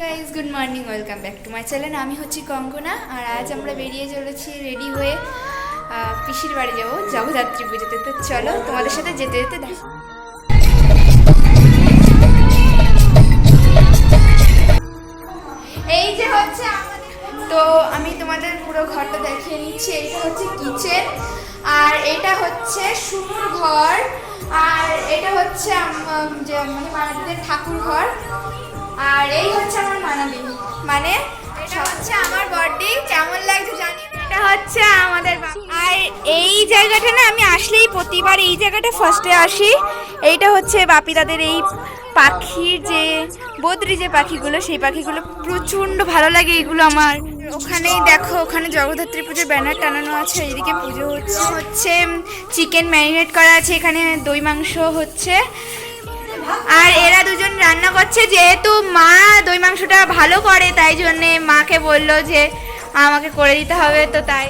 Guys good morning welcome back to my channel আমি হচ্ছি কঙ্কনা, আর আজ আমরা বেরিয়ে চলেছি রেডি হয়ে পিসির বাড়ি যাব, জগদ্ধাত্রী পুজোতে। তো চলো, তোমাদের সাথে যেতে যেতে দেখো এই যে হচ্ছে তো আমি তোমাদের পুরো ঘরটা দেখিয়ে নিচ্ছি, এইটা হচ্ছে কিচেন, আর এটা হচ্ছে শুনুর ঘর। আর এটা হচ্ছে যে মানে মানাদিদের ঠাকুর ঘর আর এই হচ্ছে আমার মানাদি মানে এটা হচ্ছে আমার বডি। কেমন লাগছে জানি এটা হচ্ছে আমাদের আর এই জায়গাটা না, আমি আসলেই প্রতিবার এই জায়গাটা ফার্স্টে আসি। এইটা হচ্ছে বাপি তাদের এই পাখির যে বদ্রি যে পাখিগুলো, সেই পাখিগুলো প্রচণ্ড ভালো লাগে এগুলো আমার। ওখানেই দেখো, ওখানে জগদ্ধাত্রী পুজোর ব্যানার টানানো আছে, এইদিকে পুজো হচ্ছে হচ্ছে চিকেন ম্যারিনেট করা আছে, এখানে দই মাংস হচ্ছে। আর এরা দুজন রান্না করছে, যেহেতু মা দই মাংসটা ভালো করে, তাই জন্যে মাকে বলল যে আমাকে করে দিতে হবে, তো তাই।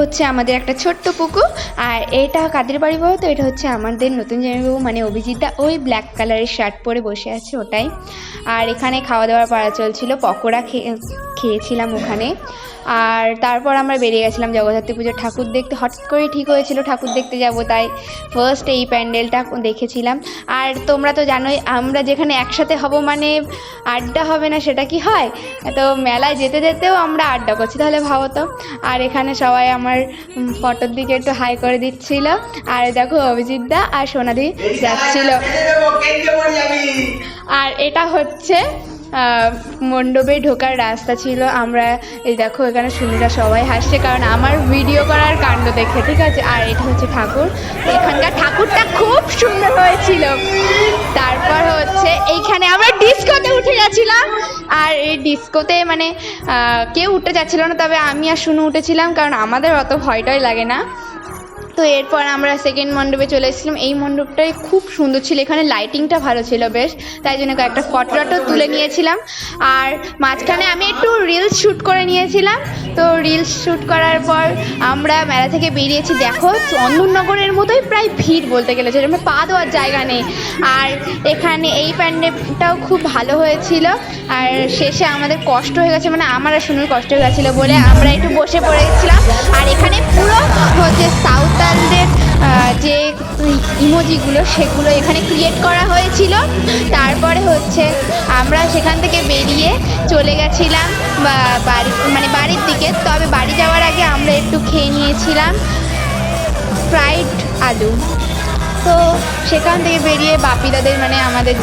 হচ্ছে আমাদের একটা ছোট্ট পুকুর, আর এটা কাদের বাড়ি বলো তো? এটা হচ্ছে আমাদের নতুন জামাইবাবু মানে অভিজিৎদা ওই ব্ল্যাক কালারের শার্ট পরে বসে আছে ওটাই। আর এখানে খাওয়া দাওয়ার পাড়া চলছিল পকোড়া খেয়ে খেয়েছিলাম ওখানে। আর তারপর আমরা বেরিয়ে গেছিলাম জগদ্ধাত্রী পুজোর ঠাকুর দেখতে। হঠাৎ করেই ঠিক হয়েছিল ঠাকুর দেখতে যাব তাই ফার্স্ট এই প্যান্ডেলটা দেখেছিলাম। আর তোমরা তো জানোই আমরা যেখানে একসাথে হব মানে আড্ডা হবে না সেটা কি হয়? তো মেলায় যেতে যেতেও আমরা আড্ডা করছি তাহলে ভাবো তো। আর এখানে সবাই আমার ফটোর দিকে একটু হাই করে দিচ্ছিল। আর দেখো অভিজিৎ দা আর সোনাদি যাচ্ছিল। আর এটা হচ্ছে মণ্ডপে ঢোকার রাস্তা ছিল। আমরা এই দেখো এখানে সুন্দরা সবাই হাসছে, কারণ আমার ভিডিও করার কাণ্ড দেখে, ঠিক আছে? আর এটা হচ্ছে ঠাকুর। এখানকার ঠাকুরটা খুব সুন্দর হয়েছিল। তারপর হচ্ছে এইখানে আমরা ডিস্কোতে উঠে গেছিলাম। আর এই ডিস্কোতে মানে কেউ উঠতে যাচ্ছিল না, তবে আমি আর শুনু উঠেছিলাম, কারণ আমাদের অত ভয়টয় লাগে না। তো এরপর আমরা সেকেন্ড মণ্ডপে চলে এসেছিলাম। এই মণ্ডপটাই খুব সুন্দর ছিল। এখানে লাইটিংটা ভালো ছিল বেশ। তাই জন্য কয়েকটা ফটো টটো তুলে নিয়েছিলাম। আর মাঝখানে আমি একটু রিলস শ্যুট করে নিয়েছিলাম। তো রিলস শ্যুট করার পর আমরা মেলা থেকে বেরিয়েছি। দেখো চন্দননগরের মতোই প্রায় ভিড় বলতে গেলে যেরকম পা দেওয়ার জায়গা নেই। আর এখানে এই প্যান্ডেলটাও খুব ভালো হয়েছিল। আর শেষে আমাদের কষ্ট হয়ে গেছে মানে আমার আর শুনুর কষ্ট হয়ে গেছিল বলে আমরা একটু বসে পড়েছিলাম। আর এখানে পুরো হচ্ছে আহ, যে ইমোজিগুলো সেগুলো এখানে ক্রিয়েট করা হয়েছিল। তারপরে হচ্ছে আমরা সেখান থেকে বেরিয়ে চলে গেছিলাম বাড়ি মানে বাড়ির দিকে। তবে বাড়ি যাওয়ার আগে আমরা একটু খেয়ে নিয়েছিলাম ফ্রাইড আলু। তো সেখান থেকে বেরিয়ে বাপিদাদের মানে আমাদের